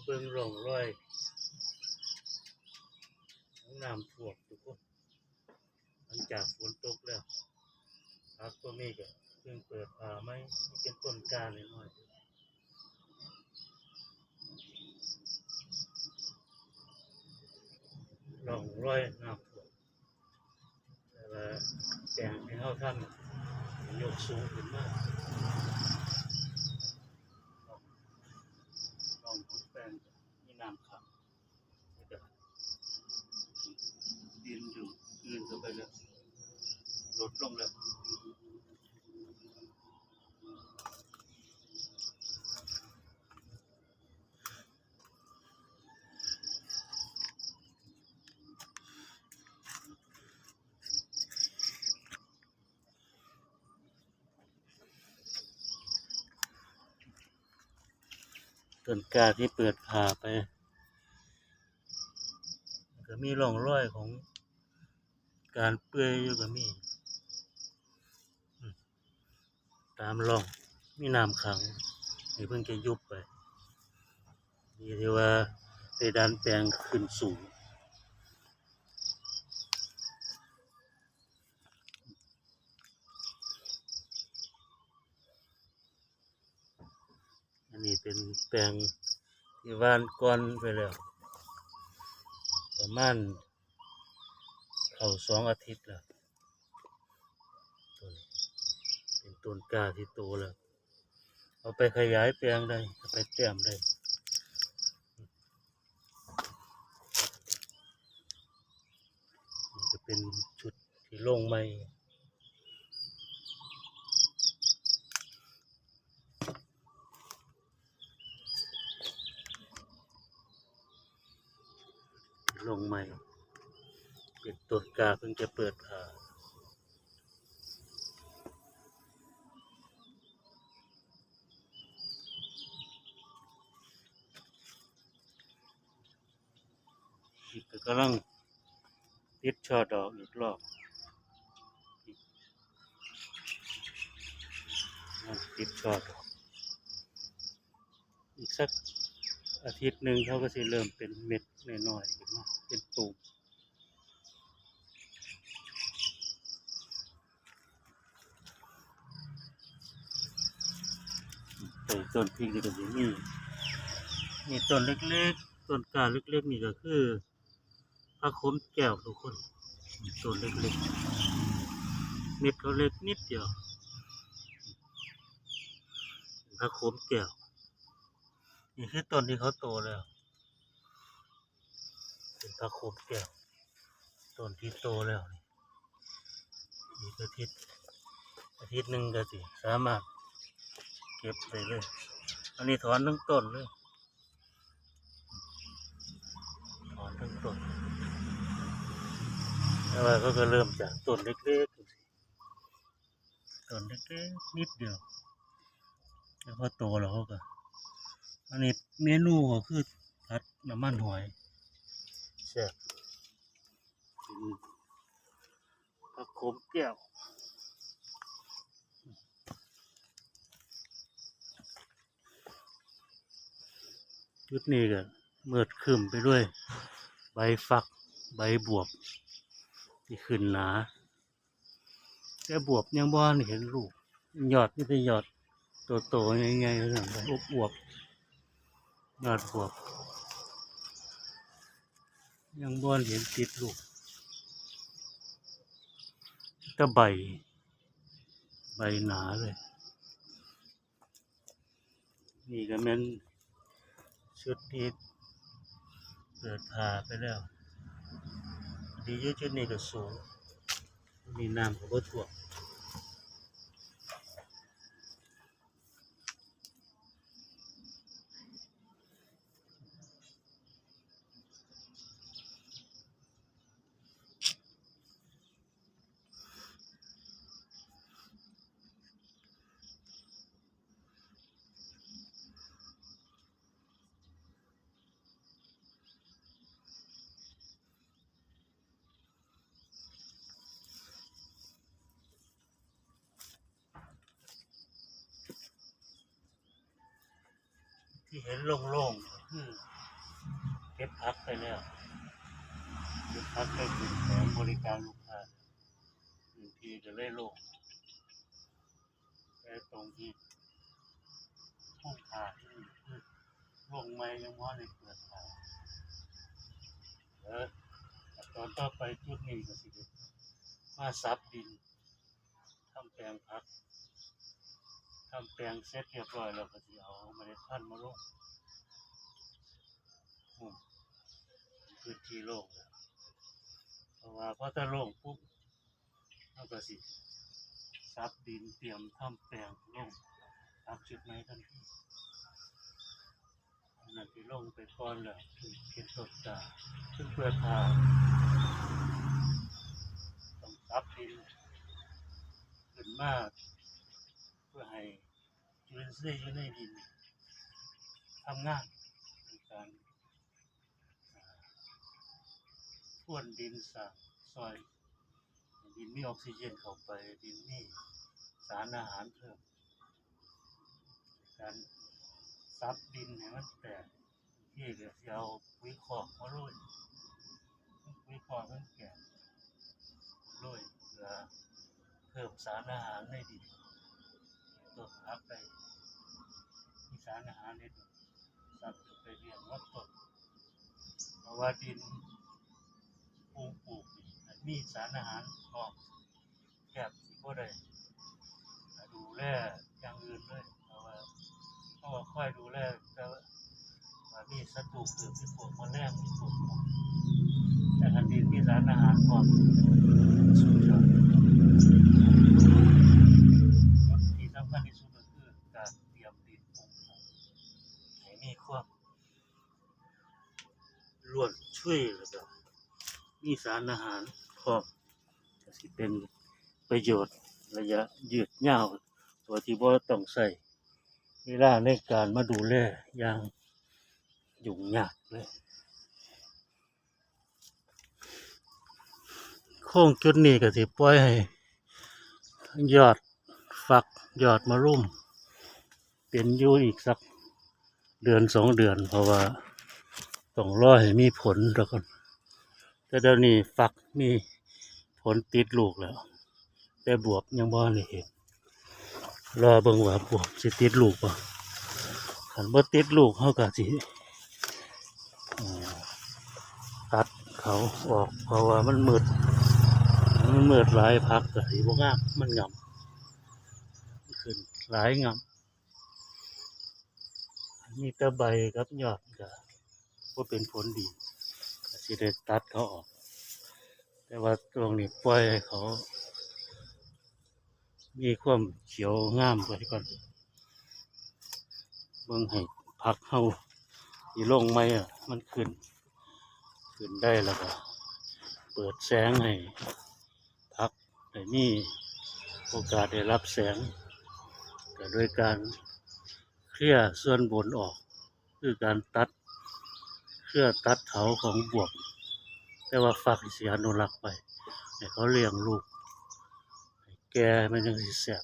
าเบิ่งร่องรอยของน้ำท่วมทุกคนหลังจากฝนตกแล้วพักตัวนี้ก็เพิ่งเปิดผ่าไหมเป็นต้นกล้าหน่อยๆร่องรอยน้ำท่วมแต่ว่าแปลงที่เขาทำยกสูงขึ้นมากร่องของแปลงก็มีน้ำขังแล้วก็ดินอยู่ยืนเข้าไปแล้ว ลงแล้วต้นกาที่เปิดผ่าไปก็มีร่องรอยของการเปื่อยอยู่ก็มีอืม ตามร่อง มีน้ำขังนี่เพิ่งจะยุบไปนี่ที่ว่าได้ดันแปลงขึ้นสูงอันนี้เป็นแปลงที่วานก้อนไปแล้ว ประมาณ เข้าสองอาทิตย์แล้วต้นเป็น ต้นกาที่โตแล้ว เอาไปขยายแปลงได้ไปแต้มได้จะเป็นชุดที่ลงใหม่ลงใหม่ เป็นต้นกาเพิ่งจะเปิดผ่าอี กก็กำลังติดช่อดอกอีกรอบนั่นติดช่อดอก อีกสักอาทิตย์หนึ่งเขาก็จะเริ่มเป็นเม็ดน้อยๆขึ้นมเป็นตูมแต่ต้นพริกนี่ก็จะมีมีต้นเล็กๆ ต้นกาเล็กๆ นี่ก็คือ พระคมแก้วทุกคนต้นเล็กๆ เม็ดเขาเล็กนิดเดียวพระคมแก้วนี่คือต้นที่เขาโตแล้ว เป็นพระโคมแก้วต้นที่โตแล้วนี่นี่ก็อาทิตย์อาทิตย์หนึ่งก็สิสามารถเก็บได้เลย อันนี้ถอนทั้งต้นเลย ถอนทั้งต้น แต่ว่าเขาก็เริ่มจากต้นเล็กๆจังซี้ต้นเล็กๆนิดเดียวแล้วพอโตแล้วเขาก็อันนี้เมนูก็คือผัดน้ำมันหอยแซ่บเป็นผักโขมแก้วชุดนี้ก็เมืดครึมไปด้วย ใบฟัก ใบบวบ ที่ขึ้นหนาแต่บวบยังบ้านเห็นลูก หยอดนี่เป็นยอดโตๆใหญ่ๆเลยนะอวบๆยอดบวบ ยังบอนเห็นติดลูกตะใบ ใบหนาเลย นี่ก็แม่นชุดที่เปิดผ่าไปแล้ว ดีเยอะชุดนี้ก็สูงมีน้ำก็บ่ท่วม ที่เห็นโล่งๆคือเก็บพักไปแล้วเก็บพักไปถึงแผงบริการลูกค้าพื้นที่จะเลยโล่งแต่ตรงที่ห้องขาดนี่โล่งไหมยังว่าในเปิดขายแล้วตอนต่อไปจุดนี้ก็สิได้มาซับดินทำแปลงพัก ทำแปลงเสร็จเรียบร้อยแล้วก็จะเอาเมล็ดพันธุ์มาลงอืมพื้นที่โล่งเพราะว่าพอถ้าโล่งปุ๊บเราก็สิซับดินเตรียมทำแปลงลงตักจุดไม้ทันทีอันนั้นที่ลงไปก่อนแล้วคือเก็บต้นตาซึ่งเพื่อทาต้องซับดินขึ้นมาก เพื่อให้จุลินทรีย์อยู่ในดินทำงานในการอ่าพ่วนดินสร้างซอย ดินมีออกซิเจนเข้าไปดินมีสารอาหารเพิ่มการซับดินให้มันแตกที่เดี๋ยวสิเอาปุ๋ยคอกมาโรยปุ๋ยคอกมันแก่โรยเพื่อเพิ่มสารอาหารในดิน ต้นพักไปมีสารอาหารในต้นสัตว์จะไปเลี้ยงวัดต้นเพราะว่าดินปูปลูกมีสารอาหารพร้อมแคบสิบ่ได้ดูแลอย่างอื่นเลยเพราะว่าเพราะว่าค่อยดูแลแต่ว่ามีศัตรูพืชมีพวกแมลงมีพวกหนอนแต่คันดินมีสารอาหารพร้อมสุดยอด มีความร่วนช่วยแล้วก็มีสารอาหารพร้อมก็สิเป็นประโยชน์ระยะยืดยาวตัวที่บ่ต้องใส่เวลาในการมาดูแลอย่างยุ่งยากเลยโค้งจุดนี้ก็สิปล่อยให้ยอดฝักยอดมะรุ่มเป็นอยู่อีกสัก เดือนสองเดือน เพราะว่าต้องรอให้มีผลแล้วก่อนแต่เดี๋ยวนี้ฝักมีผลติดลูกแล้ว แต่บวบยังบ่ได้เห็นรอเบิ่งว่าบวบสิติดลูกบ่คันบ่ติดลูกเฮาก็สิตัดเขาออกเพราะว่ามันมืดมันมืดหลายพักก็สิบ่งามมันงำขึ้นหลายงา มีแต่ใบกับยอดก็ว่าเป็นผลดีสิได้ตัดเขาออก แต่ว่าตรงนี้ปล่อยให้เขา มีความเขียวงามไว้ก่อน เบิ่งให้พักเฮาอีลงไหมอะ มันขึ้น ขึ้นได้แล้วก็ เปิดแสงให้พักให้มีโอกาสได้รับแสงแต่โดยการ เคลี่ยส่วนบนออก คือการตัดเคลื่อตัดเขาของบวบแต่ว่าฝักเสียอนุรักษ์ไปเขาเลี้ยงลูก แก่มันยังสิแสบ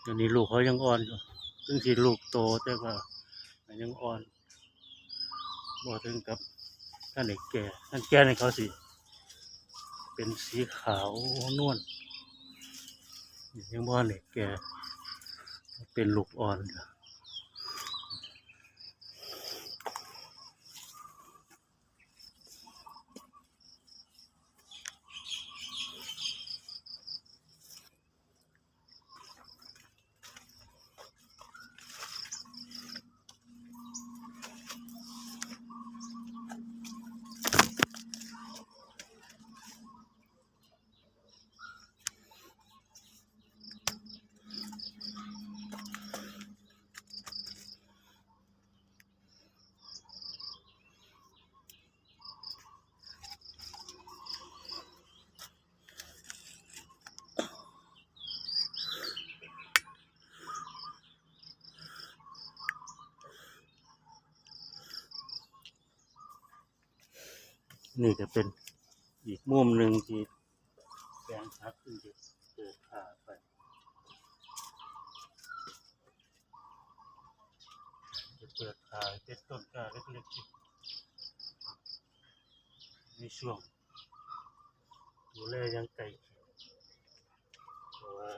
เดี๋ยวนี้ลูกเขายังอ่อนอยู่ถึงที่ลูกโตแต่ว่ามันยังอ่อนบ่ถึงกับท่านเด็กแก่ท่านแก่ในเขาสิ เป็นสีขาวนวลยังบ่เด็กแก่เป็นลูกอ่อนอยู่ นี่จะเป็นอีกมุมหนึ่งที่แปลงพักขึ้นจะเกิดผ่าไปจะเปิดขาเป็นต้นกล้าเล็กๆในช่วงดูแลยังไก่เพราะว่า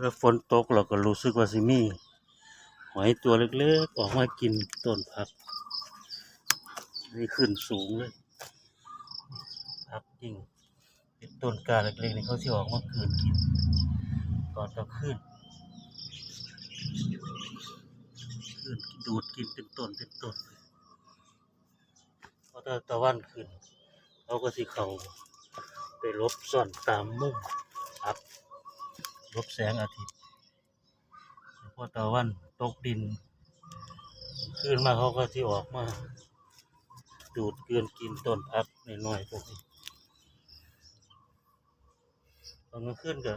แล้วฝนตกเราก็รู้สึกว่าสิมีหอยตัวเล็กๆ ออกมากินต้นผัก นี่ขึ้นสูงเลยผักจริงเป็นต้นกาเล็กๆนี่เขาที่ออกมาคืนกินตอนก็ขึ้นขึ้นดูดกินเป็นต้นเป็นต้นพอตะตะวันขึ้นเขาก็สิเขาไปลบซ่อนตามมุมอับ ลบแสงอาทิตย์พอตะวันตกดินขึ้นมาเขาก็ที่ออกมาดูดเกลือนกินต้นพักน้อยๆพวกนี้ตอนกลางคืนก็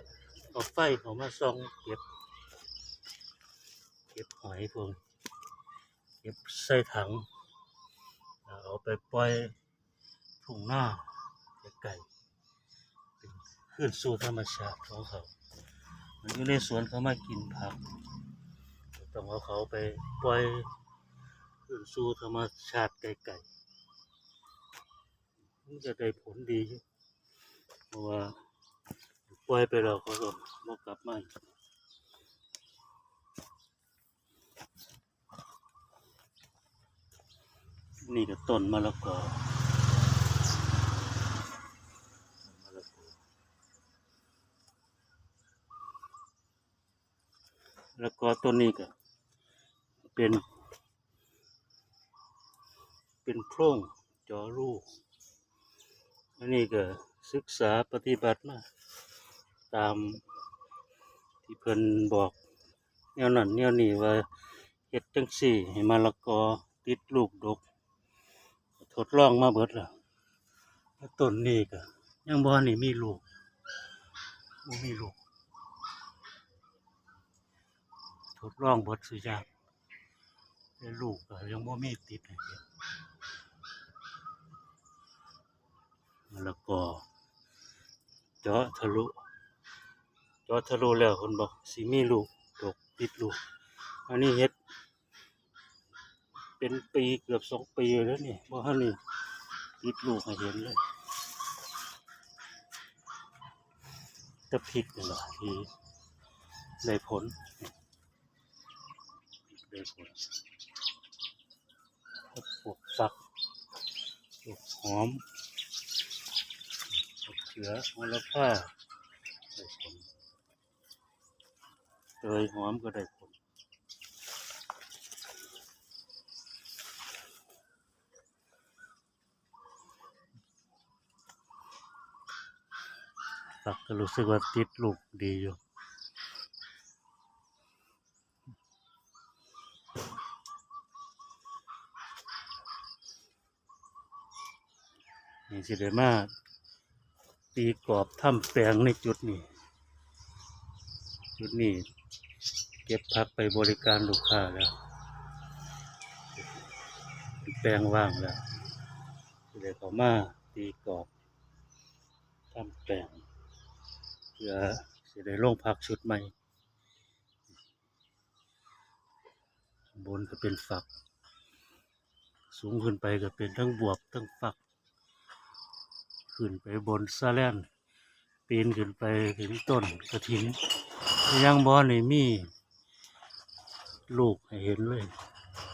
เอาไฟเขามาส่องเก็บ เก็บหอยพวกเก็บใส่ถังเอาไปปล่อยทุ่งหน้าไก่เป็นขึ้นสู่ธรรมชาติของเขา มันอยู่ในสวนเขามากินผักต้องเอาเขาไปปล่อยคืนสู่ธรรมชาติไกลๆมันจะได้ผลดี เพราะว่าปล่อยไปแล้วเขาก็มกลับมาอีกนี่ก็ต้นมะละกอมะละกอ แล้วก็ต้นนี้ก็เป็น เป็นโพรงจอรูอันนี้ก็ศึกษาปฏิบัติมาตามที่เพิ่นบอกแนวนั้นแนวนี้ว่าเฮ็ดจังซี่ให้มะละกอติดลูกดก ทดลองมาเบิดแล้วแล้วต้นนี้ก็ยังบ่นได้มีลูกบ่มีลูก ท ดลองเบดสุยางแต่ลูกก็ยังบ่มีติดให้เห็นมะละกอเจาะทะลุเจาะทะลุแล้วคนบอกสิมีลูกดกติดลูก อันนี้เฮ็ด เป็นปีเกือบสองปีแล้วนี่บ่ทันนี่ติดลูกให้เห็นเลยแตะพริกนี่แหละที่ได้ผลได้ผล ปลูกฝักปลูกหอมปลูกเขือมะละผ้าได้ผลเตยหอมก็ได้ผลฝักก็รู้สึกว่าติดลูกดีอยู่ สิได้มาตีกรอบทำแปลงในจุดนี้ จุดนี้เก็บพักไปบริการลูกค้าแล้ว แปลงว่างแล้วสิได้เขามาตีกรอบทำแปลงเพื่อสิได้ลงพักชุดใหม่บนก็เป็นฝัก สูงขึ้นไปก็เป็นทั้งบวบทั้งฝัก ขึ้นไปบนสะแลนปีนขึ้นไปถึงต้นกระถินยังบอนี่มี ลูกให้เห็นเลย